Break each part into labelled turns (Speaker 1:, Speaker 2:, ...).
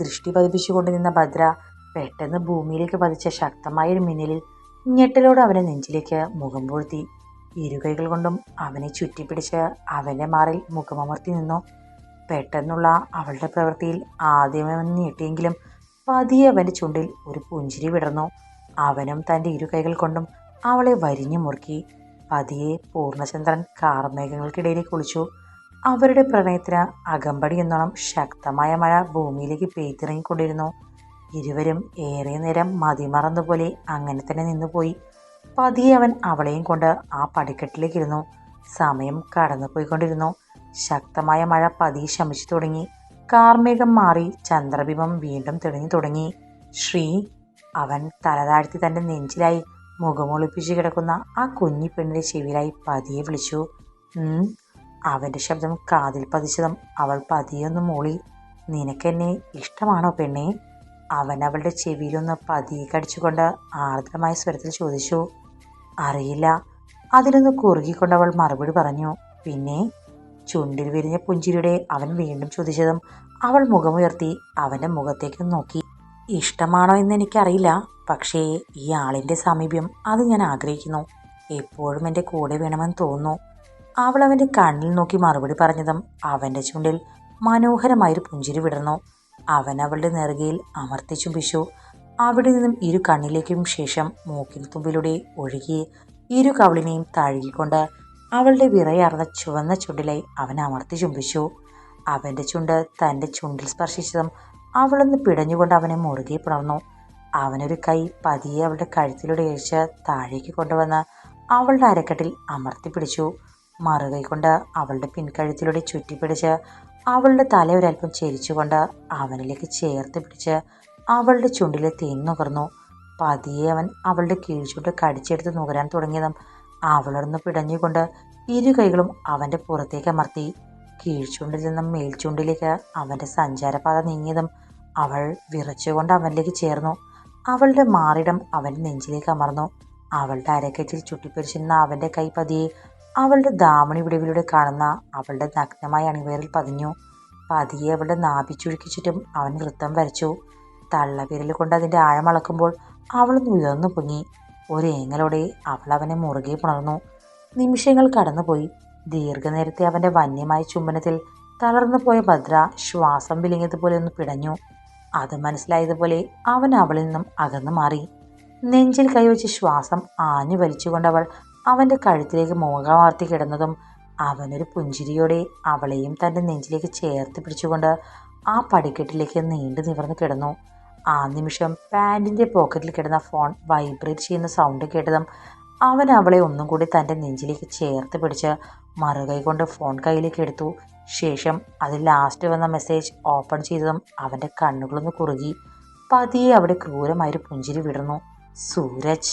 Speaker 1: ദൃഷ്ടി പതിപ്പിച്ചുകൊണ്ട് നിന്ന ഭദ്ര പെട്ടെന്ന് ഭൂമിയിലേക്ക് പതിച്ച ശക്തമായ ഒരു മിന്നലിൽ ഞെട്ടലോടെ അവനെ നെഞ്ചിലേക്ക് മുഖം പൂഴ്ത്തി. ഇരുകൈകൾ കൊണ്ടും അവനെ ചുറ്റിപ്പിടിച്ച് അവന്റെ മാറിൽ മുഖമമർത്തി നിന്നു. പെട്ടെന്നുള്ള അവളുടെ പ്രവൃത്തിയിൽ ആദ്യമേ ഞെട്ടിയെങ്കിലും പതിയെ അവന്റെ ചുണ്ടിൽ ഒരു പുഞ്ചിരി വിടർന്നു. അവനും തന്റെ ഇരു കൈകൾ കൊണ്ടും അവളെ വരിഞ്ഞു മുറുക്കി. പതിയെ പൂർണചന്ദ്രൻ കാർമേഘങ്ങൾക്കിടയിലേക്ക് കുളിച്ചു അവരുടെ പ്രണയത്തിന് അകമ്പടി എന്നോണം ശക്തമായ മഴ ഭൂമിയിലേക്ക് പെയ്തിറങ്ങിക്കൊണ്ടിരുന്നു. ഇരുവരും ഏറെ നേരം മതിമറന്നുപോലെ അങ്ങനെ തന്നെ നിന്നുപോയി. പതിയെ അവൻ അവളെയും കൊണ്ട് ആ പടിക്കെട്ടിലേക്ക് ഇരുന്നു സമയം കടന്നുപോയിക്കൊണ്ടിരുന്നു. ശക്തമായ മഴ പതിയെ ശമിച്ചു തുടങ്ങി. കാർമേഘം മാറി ചന്ദ്രബിംബം വീണ്ടും തെളിഞ്ഞു തുടങ്ങി. ശ്രീ അവൻ തലതാഴ്ത്തി തന്റെ നെഞ്ചിലായി മുഖമൊളിപ്പിച്ച് കിടക്കുന്ന ആ കുഞ്ഞി പെണ്ണിന്റെ ചെവിയിലായി പതിയെ വിളിച്ചു. അവന്റെ ശബ്ദം കാതിൽ പതിച്ചതും അവൾ പതിയൊന്ന് മൂളി നിനക്കെന്നെ ഇഷ്ടമാണോ പെണ്ണേ? അവൻ അവളുടെ ചെവിയിലൊന്ന് പതിയെ കടിച്ചുകൊണ്ട് ആർദ്രമായ സ്വരത്തിൽ ചോദിച്ചു. അറിയില്ല. അതിലൊന്ന് കുറുകിക്കൊണ്ട് അവൾ മറുപടി പറഞ്ഞു. പിന്നെ? ചുണ്ടിൽ വിരിഞ്ഞ പുഞ്ചിരിയുടെ അവൻ വീണ്ടും ചോദിച്ചതും അവൾ മുഖമുയർത്തി അവന്റെ മുഖത്തേക്ക് നോക്കി. ഇഷ്ടമാണോ എന്ന് എനിക്കറിയില്ല. പക്ഷേ ഈ ആളിന്റെ സമീപ്യം അത് ഞാൻ ആഗ്രഹിക്കുന്നു. എപ്പോഴും എന്റെ കൂടെ വേണമെന്ന് തോന്നുന്നു. അവൾ അവന്റെ കണ്ണിൽ നോക്കി മറുപടി പറഞ്ഞതും അവന്റെ ചുണ്ടിൽ മനോഹരമായൊരു പുഞ്ചിരി വിടർന്നു. അവൻ അവളുടെ നെറുകയിൽ അമർത്തി ചുംബിച്ചു അവിടെ നിന്നും ഇരു കണ്ണിലേക്കും ശേഷം മൂക്കിൽ തുമ്പിലൂടെ ഒഴുകി ഇരു കവളിനെയും തഴുകിക്കൊണ്ട് അവളുടെ വിറയാർന്ന ചുവന്ന ചുണ്ടിലെ അവൻ അമർത്തി ചുംബിച്ചു അവന്റെ ചുണ്ട് തന്റെ ചുണ്ടിൽ സ്പർശിച്ചതും അവളൊന്ന് പിടഞ്ഞുകൊണ്ട് അവനെ മുറുകെ പിണർന്നു. അവനൊരു കൈ പതിയെ അവളുടെ കഴുത്തിലൂടെ അഴിച്ച് താഴേക്ക് കൊണ്ടുവന്ന് അവളുടെ അരക്കെട്ടിൽ അമർത്തി പിടിച്ചു. മറുകൈ കൊണ്ട് അവളുടെ പിൻകഴുത്തിലൂടെ ചുറ്റിപ്പിടിച്ച് അവളുടെ തല ഒരല്പം ചെരിച്ചുകൊണ്ട് അവനിലേക്ക് ചേർത്ത് പിടിച്ച് അവളുടെ ചുണ്ടിൽ തേങ്ങുകർന്നു പതിയെ അവൻ അവളുടെ കീഴ്ചുണ്ട് കടിച്ചെടുത്ത് നുകരാൻ തുടങ്ങിയതും അവളൊന്ന് പിടഞ്ഞുകൊണ്ട് ഇരു കൈകളും അവന്റെ പുറത്തേക്ക് അമർത്തി. കീഴ്ചുണ്ടിൽ നിന്നും മേൽചുണ്ടിലേക്ക് അവന്റെ സഞ്ചാരപാത നീങ്ങിയതും അവൾ വിറച്ചുകൊണ്ട് അവനിലേക്ക് ചേർന്നു. അവളുടെ മാറിടം അവന്റെ നെഞ്ചിലേക്ക് അമർന്നു. അവളുടെ അരക്കെറ്റിൽ ചുട്ടിപ്പിടിച്ചിരുന്ന അവന്റെ കൈ പതിയെ അവളുടെ ദാമണി വിടവിലൂടെ കാണുന്ന അവളുടെ നഗ്നമായ അണിവയറിൽ പതിഞ്ഞു. പതിയെ അവളുടെ നാഭിച്ചുഴുക്കി ചുറ്റും അവൻ വൃത്തം വരച്ചു. തള്ളവിരൽ കൊണ്ട് അതിന്റെ ആഴമളക്കുമ്പോൾ അവളൊന്ന് ഉയർന്നു പൊങ്ങി. ഒരേങ്ങലോടെ അവൾ അവനെ മുറുകെ പുണർന്നു. നിമിഷങ്ങൾ കടന്നുപോയി. ദീർഘനേരത്തെ അവന്റെ വന്യമായ ചുംബനത്തിൽ തളർന്നു പോയ ഭദ്ര ശ്വാസം വിലിങ്ങിയതുപോലെ ഒന്ന് പിടഞ്ഞു. അത് മനസ്സിലായതുപോലെ അവൻ അവളിൽ നിന്നും അകന്നു മാറി. നെഞ്ചിൽ കൈവച്ച് ശ്വാസം ആഞ്ഞു വലിച്ചുകൊണ്ട് അവൾ അവന്റെ കഴുത്തിലേക്ക് മുഖമാർത്തി കിടന്നതും അവനൊരു പുഞ്ചിരിയോടെ അവളെയും തന്റെ നെഞ്ചിലേക്ക് ചേർത്ത് പിടിച്ചുകൊണ്ട് ആ പടിക്കെട്ടിലേക്ക് നീണ്ടു നിവർന്ന് കിടന്നു. ആ നിമിഷം പാന്റിന്റെ പോക്കറ്റിൽ കിടന്ന ഫോൺ വൈബ്രേറ്റ് ചെയ്യുന്ന സൗണ്ട് കേട്ടതും അവൻ അവളെ ഒന്നും കൂടി തന്റെ നെഞ്ചിലേക്ക് ചേർത്ത് പിടിച്ച് മറുകൈ കൊണ്ട് ഫോൺ കയ്യിലേക്ക് എടുത്തു. ശേഷം അതിൽ ലാസ്റ്റ് വന്ന മെസ്സേജ് ഓപ്പൺ ചെയ്തതും അവന്റെ കണ്ണുകളൊന്ന് കുറുകി പതിയെ അവിടെ ക്രൂരമായൊരു പുഞ്ചിരി വിടർന്നു. സൂരജ്!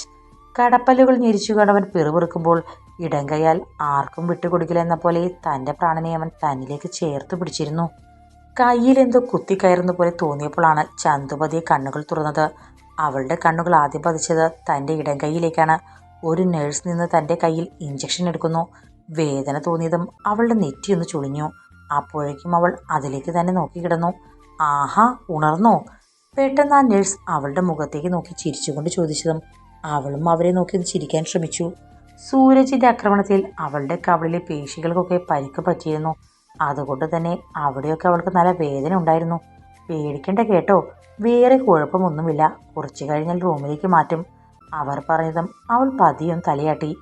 Speaker 1: കടപ്പല്ലുകൾ ഞെരിച്ചുകൊണ്ട് അവൻ പിറുപിറുക്കുമ്പോൾ ഇടം കൈയാൽ ആർക്കും വിട്ടുകൊടുക്കില്ല എന്ന പോലെ തന്റെ പ്രാണനെ അവൻ തന്നിലേക്ക് ചേർത്ത് പിടിച്ചിരുന്നു. കയ്യിൽ എന്തോ കുത്തിക്കയറുന്ന പോലെ തോന്നിയപ്പോഴാണ് ചന്തുപതിയെ കണ്ണുകൾ തുറന്നത്. അവളുടെ കണ്ണുകൾ ആദ്യം പതിച്ചത് തന്റെ ഇടം കൈയിലേക്കാണ് ഒരു നേഴ്സ് നിന്ന് തന്റെ കയ്യിൽ ഇഞ്ചക്ഷൻ എടുക്കുന്നു. വേദന തോന്നിയതും അവളുടെ നെറ്റിയൊന്ന് ചുളിഞ്ഞു. അപ്പോഴേക്കും അവൾ അതിലേക്ക് തന്നെ നോക്കി കിടന്നു. ആഹാ ഉണർന്നോ? പെട്ടെന്ന് ആ നേഴ്സ് അവളുടെ മുഖത്തേക്ക് നോക്കി ചിരിച്ചുകൊണ്ട് ചോദിച്ചതും അവളും അവരെ നോക്കി ചിരിക്കാൻ ശ്രമിച്ചു. സൂരജിന്റെ ആക്രമണത്തിൽ അവളുടെ കവളിലെ പേശികൾക്കൊക്കെ പരിക്ക് പറ്റിയിരുന്നു. അതുകൊണ്ട് തന്നെ അവിടെയൊക്കെ അവൾക്ക് നല്ല വേദന ഉണ്ടായിരുന്നു. പേടിക്കണ്ട കേട്ടോ വേറെ കുഴപ്പമൊന്നുമില്ല. കുറച്ചു കഴിഞ്ഞാൽ റൂമിലേക്ക് മാറ്റും. അവർ പറഞ്ഞതും അവൾ പതിയും തലയാട്ടി.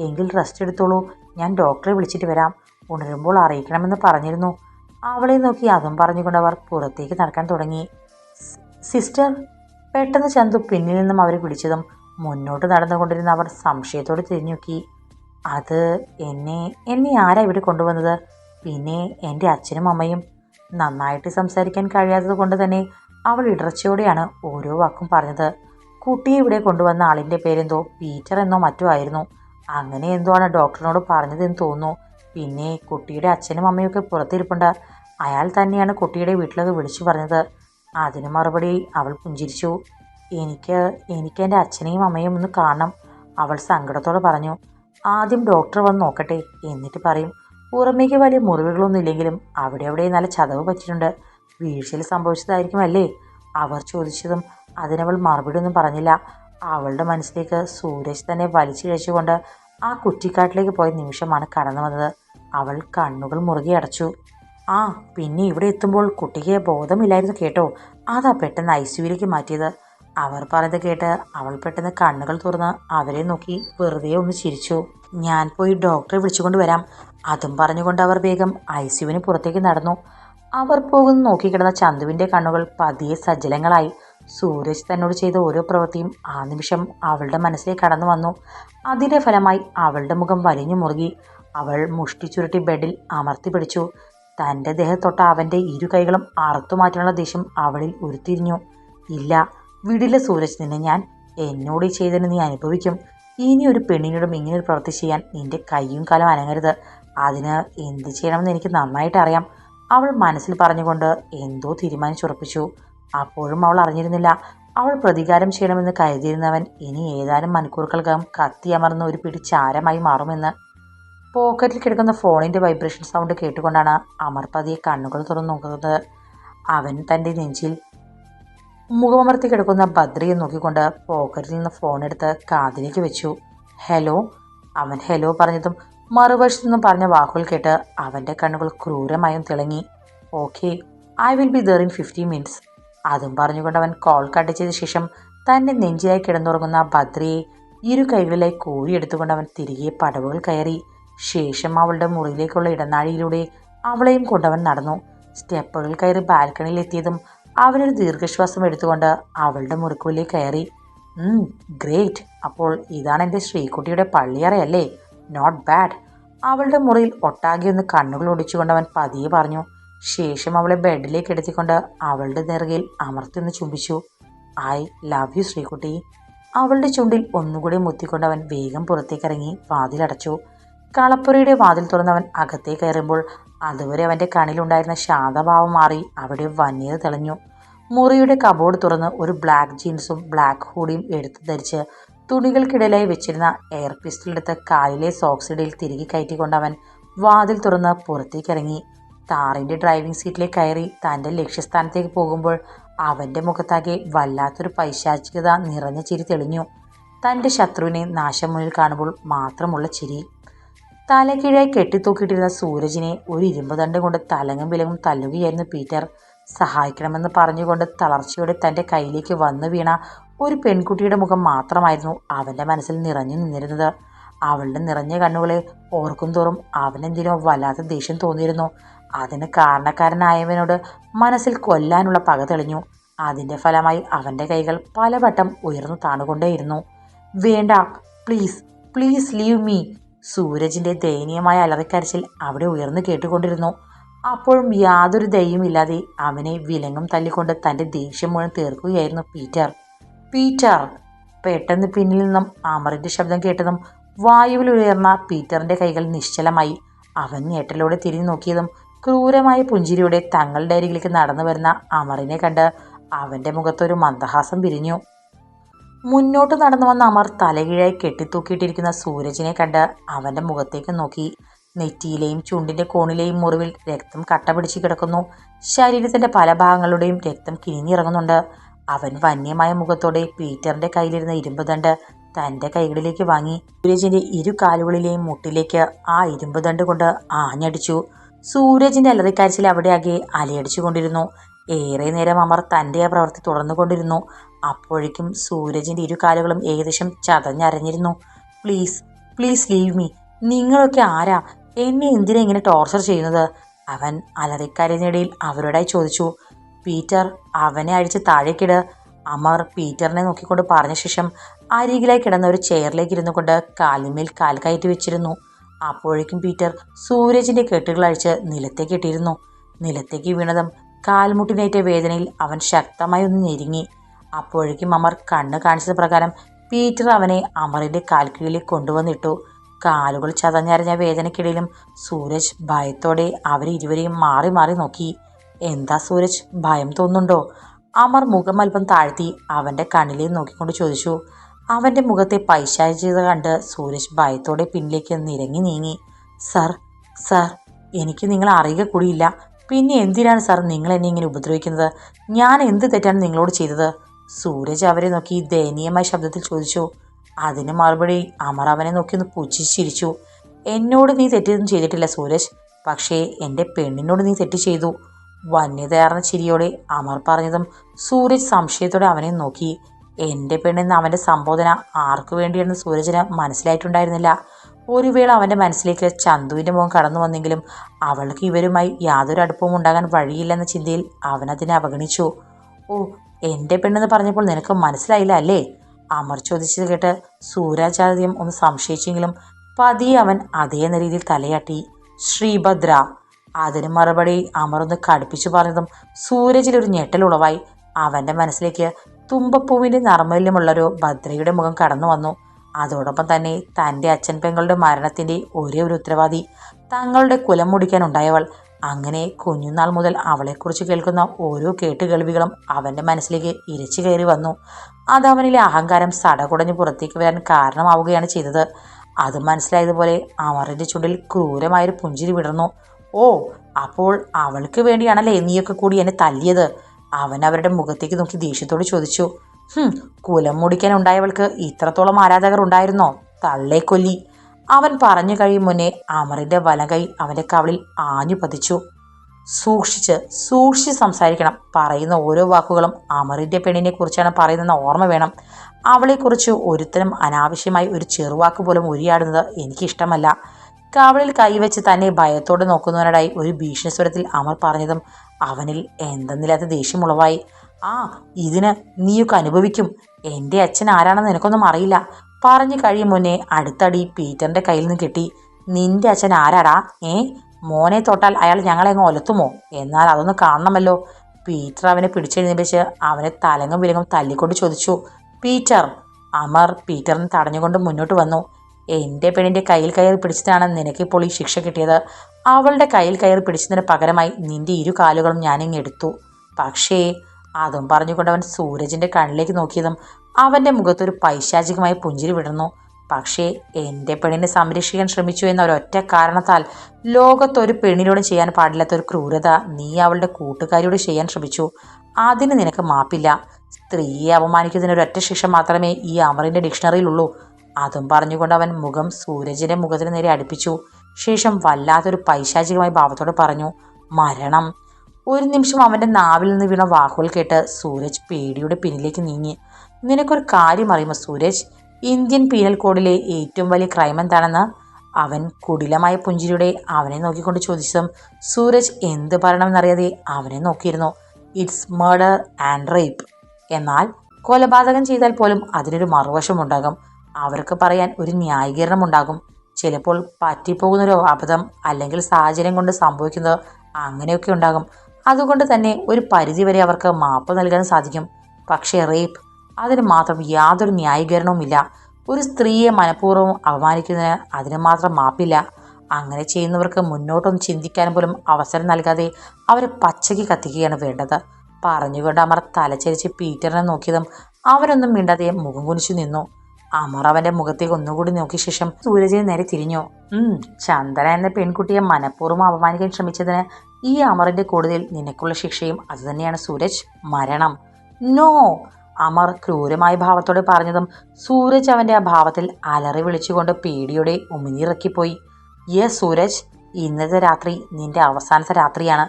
Speaker 1: എങ്കിൽ റെസ്റ്റ് എടുത്തോളൂ ഞാൻ ഡോക്ടറെ വിളിച്ചിട്ട് വരാം. ഉണരുമ്പോൾ അറിയിക്കണമെന്ന് പറഞ്ഞിരുന്നു. അവളെ നോക്കി അതും പറഞ്ഞുകൊണ്ട് അവർ പുറത്തേക്ക് നടക്കാൻ തുടങ്ങി. സിസ്റ്റർ പെട്ടെന്ന് ചന്തു പിന്നിൽ നിന്നും അവരെ പിടിച്ചതും മുന്നോട്ട് നടന്നുകൊണ്ടിരുന്ന അവർ സംശയത്തോട് തിരിഞ്ഞു നോക്കി അത് എന്നെ എന്നെ ആരാ ഇവിടെ കൊണ്ടുവന്നത്? പിന്നെ എന്റെ അച്ഛനും അമ്മയും നന്നായിട്ട് സംസാരിക്കാൻ കഴിയാത്തത് കൊണ്ട് തന്നെ അവൾ ഇടർച്ചയോടെയാണ് ഓരോ വാക്കും പറഞ്ഞത്. കുട്ടിയെ ഇവിടെ കൊണ്ടുവന്ന ആളിന്റെ പേരെന്തോ പീറ്റർ എന്നോ മറ്റോ ആയിരുന്നു. അങ്ങനെ എന്തോ ആണ് ഡോക്ടറിനോട് പറഞ്ഞതെന്ന് തോന്നുന്നു. പിന്നെ കുട്ടിയുടെ അച്ഛനും അമ്മയൊക്കെ പുറത്തിരിപ്പുണ്ട്. അയാൾ തന്നെയാണ് കുട്ടിയുടെ വീട്ടിലൊക്കെ വിളിച്ചു പറഞ്ഞത്. അതിന് മറുപടി അവൾ പുഞ്ചിരിച്ചു. എനിക്ക് എനിക്ക് എന്റെ അച്ഛനെയും അമ്മയും ഒന്ന് കാണണം. അവൾ സങ്കടത്തോടെ പറഞ്ഞു ആദ്യം ഡോക്ടർ വന്ന് നോക്കട്ടെ എന്നിട്ട് പറയും പുറമേക്ക് വലിയ മുറിവുകളൊന്നും ഇല്ലെങ്കിലും അവിടെ അവിടെ നല്ല ചതവ് പറ്റിയിട്ടുണ്ട്. വീഴ്ചയിൽ സംഭവിച്ചതായിരിക്കും അല്ലേ? അവർ ചോദിച്ചതും അതിനവൾ മറുപടി ഒന്നും പറഞ്ഞില്ല. അവളുടെ മനസ്സിലേക്ക് സൂരജ് തന്നെ വലിച്ചിഴച്ചുകൊണ്ട് ആ കുറ്റിക്കാട്ടിലേക്ക് പോയ നിമിഷമാണ് കടന്നു വന്നത്. അവൾ കണ്ണുകൾ മുറുകെ അടച്ചു. ആ പിന്നെ ഇവിടെ എത്തുമ്പോൾ കുട്ടിക്ക് ബോധമില്ലായിരുന്നു കേട്ടോ. അതാ പെട്ടെന്ന് ഐ സിയുയിലേക്ക് മാറ്റിയത്. അവർ പറഞ്ഞത് കേട്ട് അവൾ പെട്ടെന്ന് കണ്ണുകൾ തുറന്ന് അവരെ നോക്കി വെറുതെ ഒന്ന് ചിരിച്ചു. ഞാൻ പോയി ഡോക്ടറെ വിളിച്ചുകൊണ്ട് വരാം. അതും പറഞ്ഞുകൊണ്ട് അവർ വേഗം ഐ സിയുവിന് പുറത്തേക്ക് നടന്നു. അവർ പോകുന്ന നോക്കിക്കിടന്ന ചന്തുവിന്റെ കണ്ണുകൾ പതിയെ സജ്ജലങ്ങളായി. സൂരജ് തന്നോട് ചെയ്ത ഓരോ പ്രവൃത്തിയും ആ നിമിഷം അവളുടെ മനസ്സിലേക്ക് കടന്നു വന്നു. അതിന്റെ ഫലമായി അവളുടെ മുഖം വലിഞ്ഞു മുറുകി. അവൾ മുഷ്ടി ചുരുട്ടി ബെഡിൽ അമർത്തി പിടിച്ചു. തന്റെ ദേഹത്തൊട്ട അവന്റെ ഇരു കൈകളും അറുത്തു മാറ്റാനുള്ള ദേഷ്യം അവളിൽ ഉരുത്തിരിഞ്ഞു. ഇല്ല വിടില്ല സൂരജ് നിന്നെ ഞാൻ എന്നോട് ഈ ചെയ്തതിന് നീ അനുഭവിക്കും. ഇനി ഒരു പെണ്ണിനോടും ഇങ്ങനെ ഒരു പ്രവൃത്തി ചെയ്യാൻ നിന്റെ കൈയും കാലം അനങ്ങരുത്. അതിന് എന്ത് ചെയ്യണമെന്ന് എനിക്ക് നന്നായിട്ട് അറിയാം. അവൾ മനസ്സിൽ പറഞ്ഞുകൊണ്ട് എന്തോ തീരുമാനിച്ചുറപ്പിച്ചു. അപ്പോഴും അവൾ അറിഞ്ഞിരുന്നില്ല. അവൾ പ്രതികാരം ചെയ്യണമെന്ന് കരുതിയിരുന്നവൻ ഇനി ഏതാനും മണിക്കൂറുകൾക്കകം കത്തിയമർന്ന ഒരു പിടി ചാരമായി മാറുമെന്ന്. പോക്കറ്റിൽ കിടക്കുന്ന ഫോണിന്റെ വൈബ്രേഷൻ സൗണ്ട് കേട്ടുകൊണ്ടാണ് അമർ പതിയെ കണ്ണുകൾ തുറന്നു നോക്കുന്നത്. അവൻ തന്റെ നെഞ്ചിൽ മുഖമർത്തി കിടക്കുന്ന ഭദ്രയെ നോക്കിക്കൊണ്ട് പോക്കറ്റിൽ നിന്ന് ഫോൺ എടുത്ത് കാതിലേക്ക് വെച്ചു. ഹലോ? അവൻ ഹലോ പറഞ്ഞതും മറുവശത്തു നിന്നും പറഞ്ഞ വാക്കുകൾ കേട്ട് അവന്റെ കണ്ണുകൾ ക്രൂരമായും തിളങ്ങി. Okay I will be there in fifty minutes അതും പറഞ്ഞുകൊണ്ട് അവൻ കോൾ കട്ട് ചെയ്ത ശേഷം തന്റെ നെഞ്ചിലായി കിടന്നുറങ്ങുന്ന ഭദ്രയെ ഇരു കൈകളിലായി കോരിയെടുത്തുകൊണ്ട് അവൻ തിരികെ പടവുകൾ കയറി. ശേഷം അവളുടെ മുറിയിലേക്കുള്ള ഇടനാഴിയിലൂടെ അവളെയും കൊണ്ടവൻ നടന്നു. സ്റ്റെപ്പുകൾ കയറി ബാൽക്കണിയിൽ എത്തിയതും അവനൊരു ദീർഘശ്വാസം എടുത്തുകൊണ്ട് അവളുടെ മുറിക്കുള്ളിൽ കയറി ഗ്രേറ്റ് അപ്പോൾ ഇതാണ് എന്റെ ശ്രീകുട്ടിയുടെ പള്ളിയറയല്ലേ? നോട്ട് ബാഡ് അവളുടെ മുറിയിൽ ഒട്ടാകെ ഒന്ന് കണ്ണുകൾ ഒടിച്ചുകൊണ്ട് അവൻ പതിയെ പറഞ്ഞു ശേഷം അവളെ ബെഡിലേക്ക് എടുത്തിക്കൊണ്ട് അവളുടെ നെറുകയിൽ അമർത്തിയൊന്ന് ചുംബിച്ചു. I love you Sreekutty. അവളുടെ ചുണ്ടിൽ ഒന്നുകൂടി മുത്തിക്കൊണ്ട് അവൻ വേഗം പുറത്തേക്കിറങ്ങി വാതിലടച്ചു. കളപ്പുരയുടെ വാതിൽ തുറന്നവൻ അകത്തേക്ക് കയറുമ്പോൾ അതുവരെ അവന്റെ കണിലുണ്ടായിരുന്ന ശാന്തഭാവം മാറി അവിടെ വന്യത തെളിഞ്ഞു. മുറിയുടെ കബോർഡ് തുറന്ന് ഒരു ബ്ലാക്ക് ജീൻസും ബ്ലാക്ക് ഹൂഡിയും എടുത്ത് ധരിച്ച് തുണികൾക്കിടയിലായി വെച്ചിരുന്ന എയർ പിസ്റ്റൾ എടുത്ത് കാലിലെ സോക്സിടയിൽ തിരികെ കയറ്റിക്കൊണ്ട് അവൻ വാതിൽ തുറന്ന് പുറത്തേക്കിറങ്ങി. താറിന്റെ ഡ്രൈവിംഗ് സീറ്റിലേക്ക് കയറി തന്റെ ലക്ഷ്യസ്ഥാനത്തേക്ക് പോകുമ്പോൾ അവന്റെ മുഖത്താകെ വല്ലാത്തൊരു പൈശാചികത നിറഞ്ഞ ചിരി തെളിഞ്ഞു. തന്റെ ശത്രുവിനെ നാശം മുന്നിൽ കാണുമ്പോൾ മാത്രമുള്ള ചിരി. തലകീഴായി കെട്ടിത്തൂക്കിയിട്ടിരുന്ന സൂരജിനെ ഒരു ഇരുമ്പ് കൊണ്ട് തലങ്ങും വിലങ്ങും തല്ലുകയായിരുന്നു പീറ്റർ. സഹായിക്കണമെന്ന് പറഞ്ഞുകൊണ്ട് തളർച്ചയോടെ തന്റെ കയ്യിലേക്ക് വന്നു വീണ ഒരു പെൺകുട്ടിയുടെ മുഖം മാത്രമായിരുന്നു അവന്റെ മനസ്സിൽ നിറഞ്ഞു നിന്നിരുന്നത്. അവളുടെ നിറഞ്ഞ കണ്ണുകളെ ഓർക്കും തോറും അവനെന്തിനോ വല്ലാത്ത ദേഷ്യം തോന്നിയിരുന്നു. അതിന് കാരണക്കാരനായവനോട് മനസ്സിൽ കൊല്ലാനുള്ള പക തെളിഞ്ഞു. അതിന്റെ ഫലമായി അവന്റെ കൈകൾ പലവട്ടം ഉയർന്നു താണുകൊണ്ടേയിരുന്നു. വേണ്ട പ്ലീസ് പ്ലീസ് ലീവ് മീ. സൂരജിന്റെ ദയനീയമായ അലറിക്കരച്ചിൽ അവിടെ ഉയർന്നു കേട്ടുകൊണ്ടിരുന്നു. അപ്പോഴും യാതൊരു ദയുമില്ലാതെ അവനെ വിലങ്ങും തല്ലിക്കൊണ്ട് തന്റെ ദേഷ്യം മുഴുവൻ തീർക്കുകയായിരുന്നു പീറ്റർ. പീറ്റർ പെട്ടെന്ന് പിന്നിൽ നിന്നും അമറിന്റെ ശബ്ദം കേട്ടതും വായുവിൽ ഉയർന്ന പീറ്ററിന്റെ കൈകൾ നിശ്ചലമായി അവൻ ഞെട്ടലോടെ തിരിഞ്ഞു നോക്കിയതും ക്രൂരമായ പുഞ്ചിരിയോടെ തങ്ങളുടെ അരികിലേക്ക് നടന്നു വരുന്ന അമറിനെ കണ്ട് അവന്റെ മുഖത്തൊരു മന്ദഹാസം പിരിഞ്ഞു മുന്നോട്ട് നടന്നു വന്ന അമർ തലകീഴായി കെട്ടിത്തൂക്കിയിട്ടിരിക്കുന്ന സൂരജിനെ കണ്ട് അവന്റെ മുഖത്തേക്ക് നോക്കി. നെറ്റിയിലെയും ചുണ്ടിന്റെ കോണിലെയും മുറിവിൽ രക്തം കട്ട പിടിച്ച് കിടക്കുന്നു. ശരീരത്തിന്റെ പല ഭാഗങ്ങളുടെയും രക്തം കിഴിഞ്ഞിറങ്ങുന്നുണ്ട്. അവൻ വന്യമായ മുഖത്തോടെ പീറ്ററിന്റെ കയ്യിലിരുന്ന ഇരുമ്പ് ദണ്ട് തന്റെ കൈകളിലേക്ക് വാങ്ങി. സൂരജിന്റെ ഇരു കാലുകളിലെയും മുട്ടിലേക്ക് ആ ഇരുമ്പ് ദണ്ട് കൊണ്ട് ആഞ്ഞടിച്ചു. സൂരജിന്റെ അലറിക്കാഴ്ചയിൽ അവിടെയാകെ അലയടിച്ചുകൊണ്ടിരുന്നു. ഏറെ നേരം അമർ തന്റെ ആ പ്രവൃത്തി തുടർന്നുകൊണ്ടിരുന്നു. അപ്പോഴേക്കും സൂരജിന്റെ ഇരു കാലുകളും ഏകദേശം ചതഞ്ഞരഞ്ഞിരുന്നു. Please please leave me. നിങ്ങളൊക്കെ ആരാ? എന്നെ എന്തിനാ ഇങ്ങനെ ടോർച്ചർ ചെയ്യുന്നത്? അവൻ അലറിക്കാരിനിടയിൽ അവരോടായി ചോദിച്ചു. പീറ്റർ അവനെ അഴിച്ച് താഴേക്കിട്. അമർ പീറ്ററിനെ നോക്കിക്കൊണ്ട് പറഞ്ഞ ശേഷം അരികിലായി കിടന്ന ഒരു ചെയറിലേക്ക് ഇരുന്നു കൊണ്ട് കാലിന്മേൽ കാൽ കയറ്റി വെച്ചിരുന്നു. അപ്പോഴേക്കും പീറ്റർ സൂരജിന്റെ കെട്ടുകൾ അഴിച്ച് നിലത്തേക്ക് ഇട്ടിരുന്നു. നിലത്തേക്ക് വീണതും കാൽമുട്ടിനേറ്റ വേദനയിൽ അവൻ ശക്തമായി ഒന്ന് ഞെരുങ്ങി. അപ്പോഴേക്കും അമർ കണ്ണ് കാണിച്ചത് പ്രകാരം പീറ്റർ അവനെ അമറിന്റെ കാൽക്കീഴിൽ കൊണ്ടുവന്നിട്ടു. കാലുകൾ ചതഞ്ഞരഞ്ഞ വേദനയ്ക്കിടയിലും സൂരജ് ഭയത്തോടെ അവരിരുവരെയും മാറി മാറി നോക്കി. എന്താ സൂരജ് ഭയം തോന്നുന്നുണ്ടോ? അമർ മുഖം അല്പം താഴ്ത്തി അവന്റെ കണ്ണിലേക്ക് നോക്കിക്കൊണ്ട് ചോദിച്ചു. അവന്റെ മുഖത്തെ പൈശാചിത കണ്ട് സൂരജ് ഭയത്തോടെ പിന്നിലേക്ക് നിരങ്ങി നീങ്ങി. സർ സർ എനിക്ക് നിങ്ങൾ അറിയുക കൂടിയില്ല. പിന്നെ എന്തിനാണ് സാർ നിങ്ങൾ എന്നെ ഇങ്ങനെ ഉപദ്രവിക്കുന്നത്? ഞാൻ എന്ത് തെറ്റാണ് നിങ്ങളോട് ചെയ്തത്? സൂരജ് അവരെ നോക്കി ദയനീയമായ ശബ്ദത്തിൽ ചോദിച്ചു. അതിന് മറുപടി അമർ അവനെ നോക്കി ഒന്ന് പുച്ഛിച്ച് ചിരിച്ചു. എന്നോട് നീ തെറ്റൊന്നും ചെയ്തിട്ടില്ല സൂരജ്. പക്ഷേ എന്റെ പെണ്ണിനോട് നീ തെറ്റ് ചെയ്തു. വന്യതയാർന്ന ചിരിയോടെ അമർ പറഞ്ഞതും സൂരജ് സംശയത്തോടെ അവനെ നോക്കി. എന്റെ പെണ്ണെന്ന് അവന്റെ സംബോധന ആർക്കു വേണ്ടിയാണെന്ന് സൂരജിന് മനസ്സിലായിട്ടുണ്ടായിരുന്നില്ല. ഒരു വേള അവന്റെ മനസ്സിലേക്ക് ചന്തുവിന്റെ മുഖം കടന്നു വന്നെങ്കിലും അവൾക്ക് ഇവരുമായി യാതൊരു അടുപ്പവും ഉണ്ടാകാൻ വഴിയില്ലെന്ന ചിന്തയിൽ അവനതിനെ അവഗണിച്ചു. ഓ എന്റെ പെണ്ണെന്ന് പറഞ്ഞപ്പോൾ നിനക്ക് മനസ്സിലായില്ല അല്ലേ? അമർ ചോദിച്ചത് കേട്ട് സൂരാചാര്യം ഒന്ന് സംശയിച്ചെങ്കിലും പതിയെ അവൻ അതേ എന്ന രീതിയിൽ തലയാട്ടി. ശ്രീഭദ്ര അതിന് മറുപടി അമർ ഒന്ന് കടുപ്പിച്ചു പറഞ്ഞതും സൂരജിൽ ഒരു ഞെട്ടലുളവായി അവന്റെ മനസ്സിലേക്ക് തുമ്പപ്പൂവിന്റെ നർമ്മല്യമുള്ളൊരു ഭദ്രയുടെ മുഖം കടന്നു വന്നു. അതോടൊപ്പം തന്നെ തന്റെ അച്ഛൻ പെങ്ങളുടെ മരണത്തിന്റെ ഒരേ ഒരു ഉത്തരവാദി. തങ്ങളുടെ കുലം മുടിക്കാനുണ്ടായവൾ. അങ്ങനെ കുഞ്ഞുനാൾ മുതൽ അവളെക്കുറിച്ച് കേൾക്കുന്ന ഓരോ കേട്ടുകേൾവികളും അവന്റെ മനസ്സിലേക്ക് ഇരച്ചു കയറി വന്നു. അതവനിലെ അഹങ്കാരം സടകുടഞ്ഞ് പുറത്തേക്ക് വരാൻ കാരണമാവുകയാണ് ചെയ്തത്. അത് മനസ്സിലായതുപോലെ അമറിന്റെ ചുണ്ടിൽ ക്രൂരമായൊരു പുഞ്ചിരി വിടർന്നു. ഓ അപ്പോൾ അവൾക്ക് വേണ്ടിയാണല്ലേ നീയൊക്കെ കൂടി എന്നെ തല്ലിയത്? അവൻ അവരുടെ മുഖത്തേക്ക് നോക്കി ദേഷ്യത്തോട് ചോദിച്ചു. ഹും മുടിക്കാൻ ഉണ്ടായവൾക്ക് ഇത്രത്തോളം ആരാധകർ ഉണ്ടായിരുന്നോ തള്ളേ കൊല്ലി. അവൻ പറഞ്ഞു കഴിയും മുന്നേ അമറിന്റെ വലകൈ അവന്റെ കവളിൽ ആഞ്ഞു പതിച്ചു. സൂക്ഷിച്ച് സൂക്ഷിച്ച് സംസാരിക്കണം. പറയുന്ന ഓരോ വാക്കുകളും അമറിന്റെ പെണ്ണിനെ കുറിച്ചാണ് പറയുന്നതെന്ന് ഓർമ്മ വേണം. അവളെക്കുറിച്ച് ഒരുത്തരം അനാവശ്യമായി ഒരു ചെറുവാക്ക് പോലും ഉരിയാടുന്നത് എനിക്കിഷ്ടമല്ല. കവളിൽ കൈവച്ച് തന്നെ ഭയത്തോടെ നോക്കുന്നവനോടായി ഒരു ഭീഷണി സ്വരത്തിൽ അമർ പറഞ്ഞതും അവനിൽ എന്തെന്നില്ലാത്ത ദേഷ്യമുളവായി ആ ഇതിന് നീയൊക്കെ അനുഭവിക്കും. എന്റെ അച്ഛൻ ആരാണെന്ന് നിനക്കൊന്നും അറിയില്ല. പറഞ്ഞു കഴിയും മുന്നേ അടുത്തടി പീറ്ററിന്റെ കയ്യിൽ നിന്ന് കിട്ടി. നിന്റെ അച്ഛൻ ആരാടാ? ഏ? മോനെ തൊട്ടാൽ അയാൾ ഞങ്ങളെ അങ്ങ് ഒലത്തുമോ? എന്നാൽ അതൊന്ന് കാണണമല്ലോ. പീറ്റർ അവനെ പിടിച്ചെഴുന്നേപ്പിച്ച് അവനെ തലങ്ങും വിലങ്ങും തല്ലിക്കൊണ്ട് ചോദിച്ചു. പീറ്റർ അമർ പീറ്ററിനെ തടഞ്ഞുകൊണ്ട് മുന്നോട്ട് വന്നു. എന്റെ പെണ്ണിന്റെ കയ്യിൽ കയറി പിടിച്ചിട്ടാണ് നിനക്കിപ്പോൾ ഈ ശിക്ഷ കിട്ടിയത്. അവളുടെ കയ്യിൽ കയറി പിടിച്ചതിന് പകരമായി നിന്റെ ഇരു കാലുകളും ഞാനിങ്ങ് എടുത്തു. പക്ഷേ അതും പറഞ്ഞുകൊണ്ട് അവൻ സൂരജിന്റെ കണ്ണിലേക്ക് നോക്കിയതും അവന്റെ മുഖത്തൊരു പൈശാചികമായ പുഞ്ചിരി വിടുന്നു പക്ഷേ എന്റെ പെണ്ണിനെ സംരക്ഷിക്കാൻ ശ്രമിച്ചു എന്ന ഒരൊറ്റ കാരണത്താൽ ലോകത്തൊരു പെണ്ണിനോട് ചെയ്യാൻ പാടില്ലാത്ത ഒരു ക്രൂരത നീ അവളുടെ കൂട്ടുകാരിയോട് ചെയ്യാൻ ശ്രമിച്ചു. അതിന് നിനക്ക് മാപ്പില്ല. സ്ത്രീയെ അപമാനിക്കുന്നതിന് ഒരൊറ്റ ശിക്ഷ മാത്രമേ ഈ അമറിന്റെ ഡിക്ഷണറിയിലുള്ളൂ അതും പറഞ്ഞുകൊണ്ട് അവൻ മുഖം സൂരജിന്റെ മുഖത്തിന് നേരെ അടുപ്പിച്ചു. ശേഷം വല്ലാത്തൊരു പൈശാചികമായ ഭാവത്തോട് പറഞ്ഞു മരണം. ഒരു നിമിഷം അവന്റെ നാവിൽ നിന്ന് വീണ വാക്കുകൾ കേട്ട് സൂരജ് പേടിയുടെ പിന്നിലേക്ക് നീങ്ങി. നിനക്കൊരു കാര്യം അറിയുമോ സൂരജ്? ഇന്ത്യൻ പീനൽ കോഡിലെ ഏറ്റവും വലിയ ക്രൈം എന്താണെന്ന്? അവൻ കുടിലമായ പുഞ്ചിരിയുടെ അവനെ നോക്കിക്കൊണ്ട് ചോദിച്ചതും സൂരജ് എന്ത് പറയണമെന്നറിയാതെ അവനെ നോക്കിയിരുന്നു. ഇറ്റ്സ് മർഡർ ആൻഡ് റേപ്പ് എന്നാൽ കൊലപാതകം ചെയ്താൽ പോലും അതിനൊരു മറുവശമുണ്ടാകും അവർക്ക് പറയാൻ ഒരു ന്യായീകരണം ഉണ്ടാകും. ചിലപ്പോൾ പറ്റിപ്പോകുന്നൊരു അബദ്ധം അല്ലെങ്കിൽ സാഹചര്യം കൊണ്ട് സംഭവിക്കുന്നത് അങ്ങനെയൊക്കെ ഉണ്ടാകും. അതുകൊണ്ട് തന്നെ ഒരു പരിധിവരെ അവർക്ക് മാപ്പ് നൽകാൻ സാധിക്കും. പക്ഷേ റേപ്പ് അതിന് മാത്രം യാതൊരു ന്യായീകരണവുമില്ല. ഒരു സ്ത്രീയെ മനഃപൂർവം അപമാനിക്കുന്നതിന് അതിന് മാത്രം മാപ്പില്ല. അങ്ങനെ ചെയ്യുന്നവർക്ക് മുന്നോട്ടൊന്നും ചിന്തിക്കാൻ പോലും അവസരം നൽകാതെ അവരെ പച്ചയ്ക്ക് കത്തിക്കുകയാണ് വേണ്ടത്. പറഞ്ഞുകൊണ്ട് അമർ തലചരിച്ച് പീറ്ററിനെ നോക്കിയതും അവരൊന്നും മിണ്ടാതെ മുഖം കുനിച്ചു നിന്നു. അമർ അവന്റെ മുഖത്തേക്ക് ഒന്നുകൂടി നോക്കിയ ശേഷം സൂരജിന് നേരെ തിരിഞ്ഞു. ഉം ചന്ദന എന്ന പെൺകുട്ടിയെ മനഃപൂർവം അപമാനിക്കാൻ ശ്രമിച്ചതിന് ഈ അമറിന്റെ കൂടുതൽ നിനക്കുള്ള ശിക്ഷയും അതുതന്നെയാണ് സൂരജ്. മരണം. നോ! അമർ ക്രൂരമായ ഭാവത്തോടെ പറഞ്ഞതും സൂരജ് അവന്റെ ആ ഭാവത്തിൽ അലറി വിളിച്ചുകൊണ്ട് പേടിയോടെ ഉമിനീറക്കിപ്പോയി യെ സൂരജ്. ഇന്നത്തെ രാത്രി നിന്റെ അവസാനത്തെ രാത്രിയാണ്.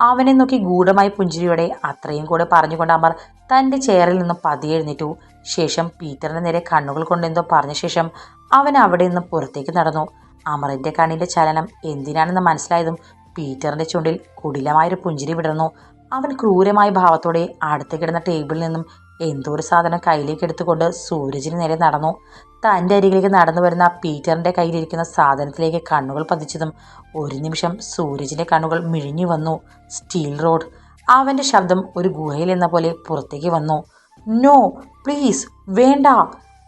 Speaker 1: അവനെ നോക്കി ഗൂഢമായ പുഞ്ചിരിയോടെ അത്രയും കൂടെ പറഞ്ഞുകൊണ്ട് അമർ തന്റെ ചെയറിൽ നിന്നും പതിയെ എഴുന്നേറ്റു. ശേഷം പീറ്ററിന് നേരെ കണ്ണുകൾ കൊണ്ടെന്തോ പറഞ്ഞ ശേഷം അവൻ അവിടെ നിന്ന് പുറത്തേക്ക് നടന്നു. അമറിന്റെ കണ്ണിന്റെ ചലനം എന്തിനാണെന്ന് മനസ്സിലായതും പീറ്ററിന്റെ ചുണ്ടിൽ കുടിലമായൊരു പുഞ്ചിരി വിടർന്നു. അവൻ ക്രൂരമായ ഭാവത്തോടെ അടുത്ത് കിടന്ന ടേബിളിൽ നിന്നും എന്തോ ഒരു സാധനം കയ്യിലേക്ക് എടുത്തുകൊണ്ട് സൂരജിന് നേരെ നടന്നു. തന്റെ അരികിലേക്ക് നടന്നു വരുന്ന പീറ്ററിന്റെ കയ്യിലിരിക്കുന്ന സാധനത്തിലേക്ക് കണ്ണുകൾ പതിച്ചതും ഒരു നിമിഷം സൂരജിന്റെ കണ്ണുകൾ മിഴിഞ്ഞു വന്നു. Steel rod. അവന്റെ ശബ്ദം ഒരു ഗുഹയിൽ എന്ന പോലെ പുറത്തേക്ക് വന്നു. നോ പ്ലീസ് വേണ്ട.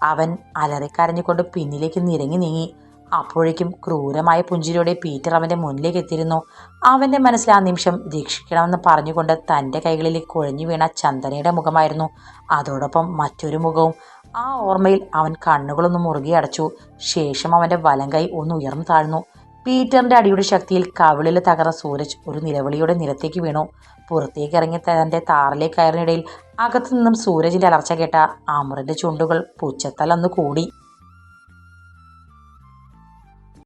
Speaker 1: അവൻ അലറിക്കരഞ്ഞുകൊണ്ട് പിന്നിലേക്ക് നിരങ്ങി നീങ്ങി. അപ്പോഴേക്കും ക്രൂരമായ പുഞ്ചിരിയോടെ പീറ്റർ അവന്റെ മുന്നിലേക്ക് എത്തിയിരുന്നു. അവന്റെ മനസ്സിൽ ആ നിമിഷം രക്ഷിക്കണമെന്ന് പറഞ്ഞുകൊണ്ട് തന്റെ കൈകളിൽ കുഴഞ്ഞു വീണ ചന്ദനയുടെ മുഖമായിരുന്നു. അതോടൊപ്പം മറ്റൊരു മുഖവും. ആ ഓർമ്മയിൽ അവൻ കണ്ണുകളൊന്നും മുറുകെ അടച്ചു. ശേഷം അവന്റെ വലം കൈ ഒന്ന് ഉയർന്നു താഴ്ന്നു. പീറ്ററിന്റെ അടിയുടെ ശക്തിയിൽ കവിളിൽ തകർന്ന സൂരജ് ഒരു നിലവിളിയുടെ നിലത്തേക്ക് വീണു. പുറത്തേക്ക് ഇറങ്ങി തന്റെ താറിലേക്ക് കയറിനിടയിൽ അകത്തു നിന്നും സൂരജിന്റെ അലർച്ച കേട്ട അമറിന്റെ ചുണ്ടുകൾ പുച്ഛത്താൽ കൂടി.